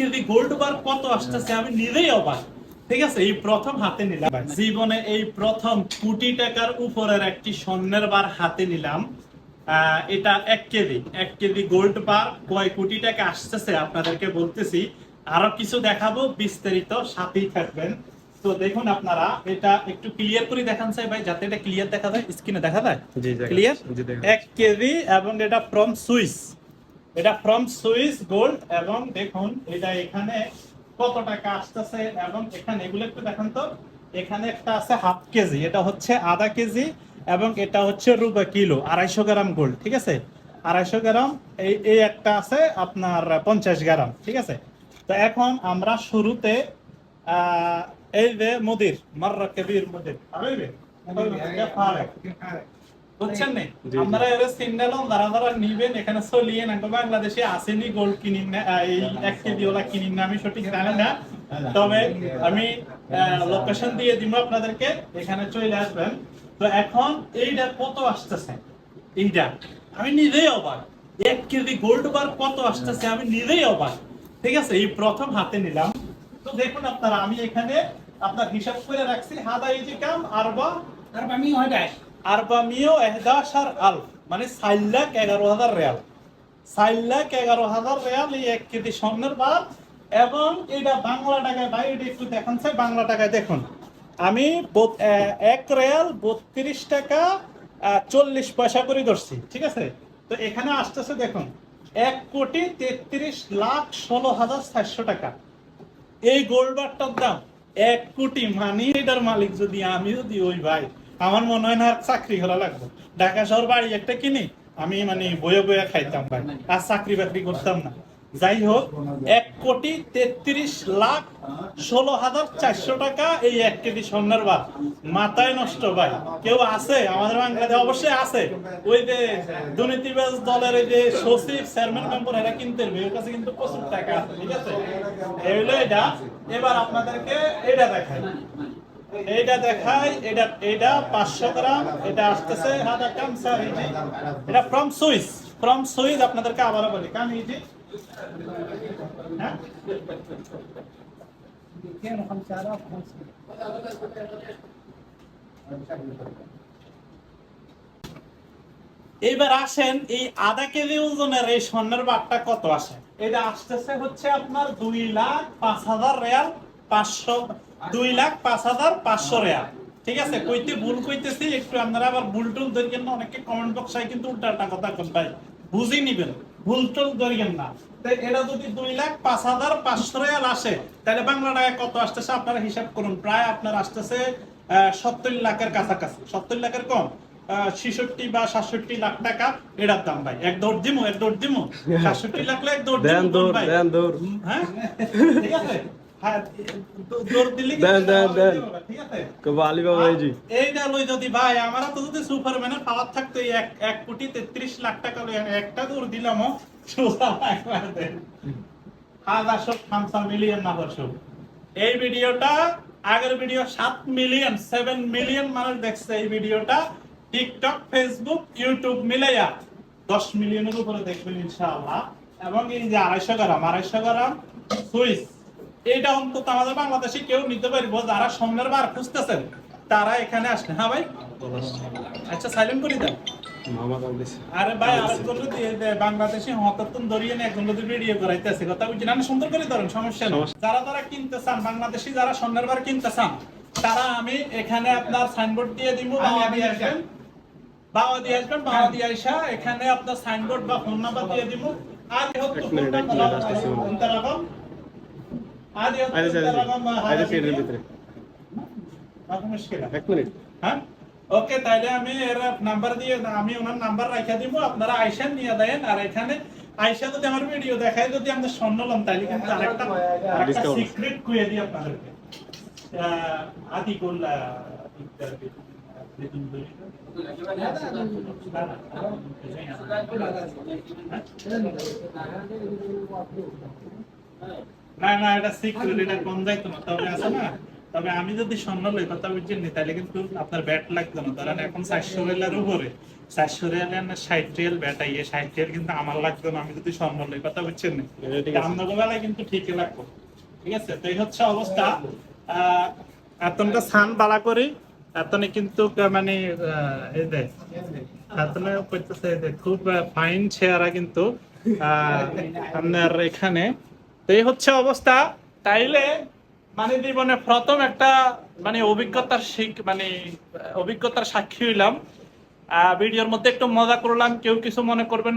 KG gold বার কত আসতেছে আমি নিজেই অবাক। ঠিক আছে এই প্রথম হাতে নিলাম। জীবনে এই প্রথম কোটি টাকার উপরের একটি স্বর্ণের বার হাতে নিলাম। এটা এক কেজি। এক কেজি গোল্ড বার কয় কোটি টাকা আসতেছে আপনাদেরকে বলতেছি। আরও কিছু দেখাবো বিস্তারিত সাথেই থাকবেন। তো দেখুন আপনারা এটা একটু ক্লিয়ার করে দেখান চাই ভাই যাতে এটা ক্লিয়ার দেখা যায় স্ক্রিনে দেখা যায়? ক্লিয়ার এক কেজি এবং এটা ফ্রম সুইস এটা ফ্রম সুইস গোল্ড এবং দেখুন, এটা এখানে কত টাকা আসতেছে এবং এখানে এগুলো একটু দেখান তো, এখানে একটা আছে হাফ কেজি, এটা হচ্ছে আধা কেজি এবং এটা হচ্ছে রুবা কিলো, আড়াইশো গ্রাম গোল্ড ঠিক আছে? আড়াইশো গ্রাম, এই এই একটা আছে আপনার পঞ্চাশ গ্রাম, ঠিক আছে? তো এখন আমরা শুরুতে এই যে মুদির মার্রা কবির মুদির বুঝছেন নি। আমরা এর সিন্ডালন যারা যারা নিবেন এখানে চলিয়ে না বাংলাদেশে আসেনি গোল্ড কিনিন না এই এক কেজি ওলা কিনিন না আমি সঠিক জানি না। তবে আমি লোকেশন দিয়ে দিব আপনাদেরকে এখানে চলে আসবেন। তো এখন এইটা কত আসতেছে? এইটা আমি নিজেই অবাক। এক কেজি গোল্ড বার কত আসতেছে আমি নিজেই অবাক। ঠিক আছে এই প্রথম হাতে নিলাম। তো দেখুন আপনারা আমি এখানে আপনার হিসাব করে রাখছি হাদা ইজি কাম আরবা আরবা মিও এহদাশার আলফ মানে চার লাখ এগারো হাজার রিয়াল। চার লাখ এগারো হাজার রিয়াল এই এক কেজি স্বর্ণের বার এবং এটা বাংলা টাকায়, ভাই, এটা একটু দেখান চাই বাংলা টাকায় দেখুন। আমি এক রিয়াল বত্রিশ টাকা চল্লিশ পয়সা করে ধরছি, ঠিক আছে? তো এখানে আসতেছে, দেখুন, এক কোটি তেত্রিশ লাখ ষোলো হাজার চারশো টাকা। এই গোল্ড বারটার দাম এক কোটি, মানি এটার মালিক যদি আমি যদি ওই ভাই। আমার মনে হয় না আর চাকরি করা লাগবে। ঢাকা শহর বাড়ি একটা কিনি, আমি মানে বয়ে বয়ে খাইতাম ভাই। আর চাকরি বাকরি করতাম না। যাই হোক, এক কোটি তেত্রিশ লাখ ষোলো হাজার চারশো টাকা এই এক কেজি স্বর্ণের বার মাথায় নষ্ট ভাই। কেউ আছে? আমাদের বাংলাদেশে অবশ্যই আছে। ওই যে দুর্নীতিবাজ দলের ওই যে সচিব চেয়ারম্যান মেম্বার এরা কিনতে ওর কাছে কিন্তু প্রচুর টাকা আছে, ঠিক আছে? এই এটা। এবার আপনাদেরকে এটা দেখাই। এইটা এটা এটা পাঁচশো গ্রাম, এটা আসতেছে এটা ফ্রম সুইস ফ্রম সুইস আপনাদেরকে আবারও বলি, কাম ইজি। হ্যাঁ? এইবার আসেন, এই আধা কেজি ওজনের এই স্বর্ণের বারটা কত আসে? এটা আসতেছে হচ্ছে আপনার দুই লাখ পাঁচ হাজার রেয়াল। পাঁচশো দুই লাখ পাঁচ হাজার পাঁচশো রেয়াল। ঠিক আছে? কইতে ভুল কইতেছি একটু আপনারা আবার ভুল টুল না অনেকে কমেন্ট কিন্তু উল্টাটা কথা কোন ভাই। বুঝি নিবেন ভুল টুল না। এটা যদি দুই লাখ পাঁচ হাজার পাঁচশো রেয়াল আসে তাহলে বাংলা টাকায় কত আসতেছে আপনারা হিসাব করুন। প্রায় আপনার আসতেছে সত্তর লাখের কাছাকাছি। সত্তর লাখের কম ছিষট্টি বা সাতষট্টি লাখ টাকা এটার দাম ভাই। এক দৌড় দিমু এক দৌড় দিমু। সাতষট্টি লাখ এক দৌড় দেন দিমু ভাই। দৌড়। হ্যাঁ? ঠিক আছে? হ্যাঁ এক কোটি তেত্রিশ লাখ টাকা একটা দৌড় দিলাম মিলিয়ন না এই ভিডিওটা আগের ভিডিও সাত মিলিয়ন সেভেন মিলিয়ন মানুষ দেখছে এই ভিডিওটা। টিকটক ফেসবুক ইউটিউব মিলাইয়া দশ মিলিয়নের উপরে দেখবেন ইনশাআল্লাহ। এবং এই যে আড়াইশো গ্রাম আড়াইশো গ্রাম সুইস। এটা অন্তত আমাদের বাংলাদেশে কেউ নিতে পারব যারা স্বর্ণের বার খুঁজতেছেন তারা এখানে আসলে হ্যাঁ ভাই? আচ্ছা সাইলেন্ট করে দেন। মামা আরে ভাই আরেকজন যদি এই যে বাংলাদেশি হকাতন ধরিয়ে নিয়ে একজন যদি ভিডিও করাইতেছে কথা বুঝছেন? আমি সুন্দর করে ধরেন সমস্যা নেই। যারা যারা কিনতে চান বাংলাদেশি যারা বার কিনতে চান তারা আমি এখানে আপনার সাইনবোর্ড দিয়ে দিব বাবা দিয়ে আসবেন। বাবা দিয়ে আসবেন বাবা দিয়ে আইসা এখানে আপনার সাইনবোর্ড বা ফোন নাম্বার দিয়ে দিব। আর হতো ভিতরে। বাকি এক মিনিট। হ্যাঁ? ওকে তাইলে আমি এর নাম্বার দিয়ে আমি ওনার নাম্বার রাখা দিব আপনারা আইসা নিয়ে দেন আর এখানে যদি আমার ভিডিও দেখায় যদি আমরা স্বর্ণ লম তাইলে কিন্তু আরেকটা আরেকটা সিক্রেট কুয়ে দিই আপনাদেরকে। আহ, আতিকুল না না এটা কোন যাইতো না? তবে আছে না তবে আমি যদি স্বর্ণ লই কথা বুঝছেন নি, তাহলে কিন্তু আপনার ব্যাট লাগতো না। ধরেন এখন চারশো উপরে চারশো ষাট ব্যাট আইয়ে ষাট কিন্তু আমার লাগতো না আমি যদি স্বর্ণ লই কথা বুঝছেন নি? এটা ঠিক আপনাদের বেলায় কিন্তু ঠিকই লাগতো ঠিক আছে? তো এই হচ্ছে অবস্থা। আহ, এতনটা স্থান বালা করি এতনে কিন্তু মানে এই দেখ এতনে করতেছে খুব ফাইন চেহারা কিন্তু আহ, আপনার এখানে। এই হচ্ছে অবস্থা তাইলে মানে জীবনে প্রথম একটা মানে অভিজ্ঞতার শিখ মানে অভিজ্ঞতার সাক্ষী হইলাম ভিডিওর মধ্যে একটু মজা করলাম, কেউ কিছু মনে করবেন।